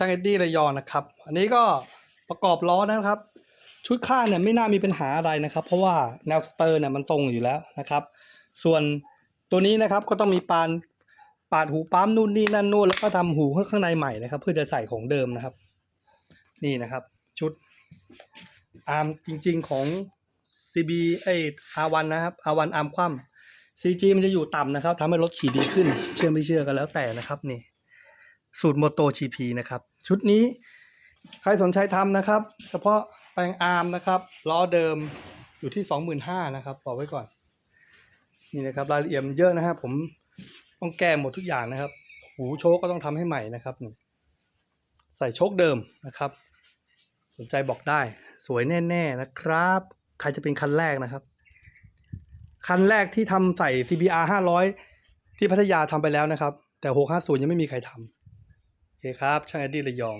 ช่างเอ็ดดี้ระยองนะครับ อันนี้ก็ประกอบล้อนะครับ ชุดข้างเนี่ยไม่น่ามีปัญหาอะไรนะครับ เพราะว่าแนวสเตอร์เนี่ยมันตรงอยู่แล้วนะครับ ส่วนตัวนี้นะครับก็ต้องมีปานปาดหูปั๊มนู่นนี่นั่นนู่นแล้วก็ทำหูข้างในใหม่นะครับ เพื่อจะใส่ของเดิมนะครับ นี่นะครับ ชุดอาร์มจริง ๆของ CB เอ้ R1 นนะครับ R1 อาร์มคว่ำ CG มันจะอยู่ต่ำนะครับทำให้รถขี่ดีขึ้น เชื่อไม่เชื่อกันแล้วแต่นะครับนี่ สูตรโมโต GP นะครับ ชุดนี้ใครสนใจทำนะครับ เฉพาะแปลงอาร์มนะครับล้อเดิมอยู่ที่ 25,000นะครับบอกไว้ก่อน นี่นะครับรายละเอียดมันเยอะนะครับผมต้องแก้หมดทุกอย่างนะครับ หูโชคก็ต้องทำให้ใหม่นะครับนี่ใส่โชคเดิมนะครับ สนใจบอกได้สวยแน่ๆนะครับ ใครจะเป็นคันแรกนะครับ คันแรกที่ทำใส่ CBR 500 ที่พัทยาทำไปแล้วนะครับ แต่ 650 ยังไม่มีใครทำ โอเคครับ ช่างแอดดี้ระยอง